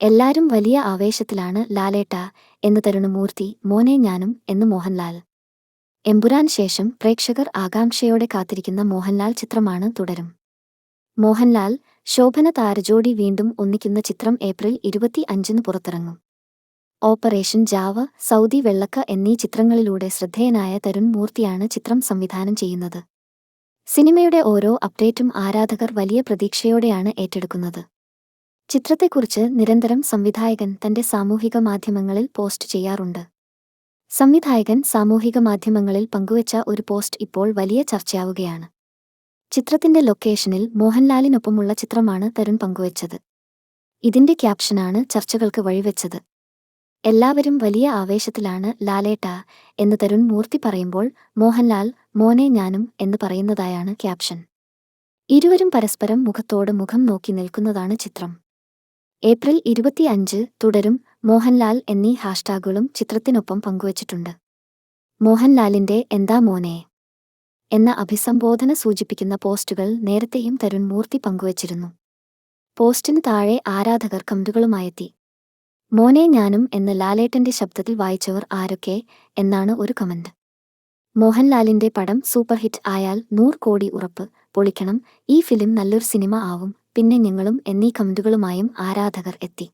എല്ലാരും വലിയ ആവേശത്തിലാണ് ലാലേട്ട എന്ന് തരുണമൂർത്തി മോനെ ഞാനും എന്ന് മോഹൻലാൽ. എമ്പുരാൻ ശേഷം പ്രേക്ഷകർ ആകാംക്ഷയോടെ കാത്തിരിക്കുന്ന മോഹൻലാൽ ചിത്രമാണ് തുടരും. മോഹൻലാൽ ശോഭന താരജോഡി വീണ്ടും ഒന്നിക്കുന്ന ചിത്രം ഏപ്രിൽ ഇരുപത്തി അഞ്ചിന് പുറത്തിറങ്ങും. ഓപ്പറേഷൻ ജാവ സൗദി വെള്ളക്ക എന്നീ ചിത്രങ്ങളിലൂടെ ശ്രദ്ധേയനായ തരുൺ മൂർത്തിയാണ് ചിത്രം സംവിധാനം ചെയ്യുന്നത്. സിനിമയുടെ ഓരോ അപ്ഡേറ്റും ആരാധകർ വലിയ പ്രതീക്ഷയോടെയാണ് ഏറ്റെടുക്കുന്നത്. ചിത്രത്തെക്കുറിച്ച് നിരന്തരം സംവിധായകൻ തന്റെ സാമൂഹിക മാധ്യമങ്ങളിൽ പോസ്റ്റ് ചെയ്യാറുണ്ട്. സംവിധായകൻ സാമൂഹിക മാധ്യമങ്ങളിൽ പങ്കുവച്ച ഒരു പോസ്റ്റ് ഇപ്പോൾ വലിയ ചർച്ചയാവുകയാണ്. ചിത്രത്തിന്റെ ലൊക്കേഷനിൽ മോഹൻലാലിനൊപ്പമുള്ള ചിത്രമാണ് തരുൺ പങ്കുവച്ചത്. ഇതിന്റെ ക്യാപ്ഷനാണ് ചർച്ചകൾക്ക് വഴിവെച്ചത്. എല്ലാവരും വലിയ ആവേശത്തിലാണ് ലാലേട്ട എന്ന് തരുൺ മൂർത്തി പറയുമ്പോൾ മോഹൻലാൽ മോനെ ഞാനും എന്ന് പറയുന്നതായാണ് ക്യാപ്ഷൻ. ഇരുവരും പരസ്പരം മുഖത്തോട് മുഖം നോക്കി നിൽക്കുന്നതാണ് ചിത്രം. ഏപ്രിൽ ഇരുപത്തിയഞ്ച് തുടരും മോഹൻലാൽ എന്നീ ഹാഷ്ടാഗുകളും ചിത്രത്തിനൊപ്പം പങ്കുവച്ചിട്ടുണ്ട്. മോഹൻലാലിന്റെ എന്താ മോനെ എന്ന അഭിസംബോധന സൂചിപ്പിക്കുന്ന പോസ്റ്റുകൾ നേരത്തെയും തരുൺ മൂർത്തി പങ്കുവച്ചിരുന്നു. പോസ്റ്റിന് താഴെ ആരാധകർ കമന്റുകളുമായെത്തി മോനെ ഞാനും എന്ന് ലാലേട്ടന്റെ ശബ്ദത്തിൽ വായിച്ചവർ ആരൊക്കെ എന്നാണ് ഒരു കമന്റ് മോഹൻലാലിന്റെ പടം സൂപ്പർ ഹിറ്റ് ആയാൽ നൂറ് കോടി ഉറപ്പ്. പൊളിക്കണം. ഈ ഫിലിം നല്ലൊരു സിനിമ ആവും. പിന്നെ ഞങ്ങളും എന്നീ കമന്റുകളുമായും ആരാധകർ എത്തി.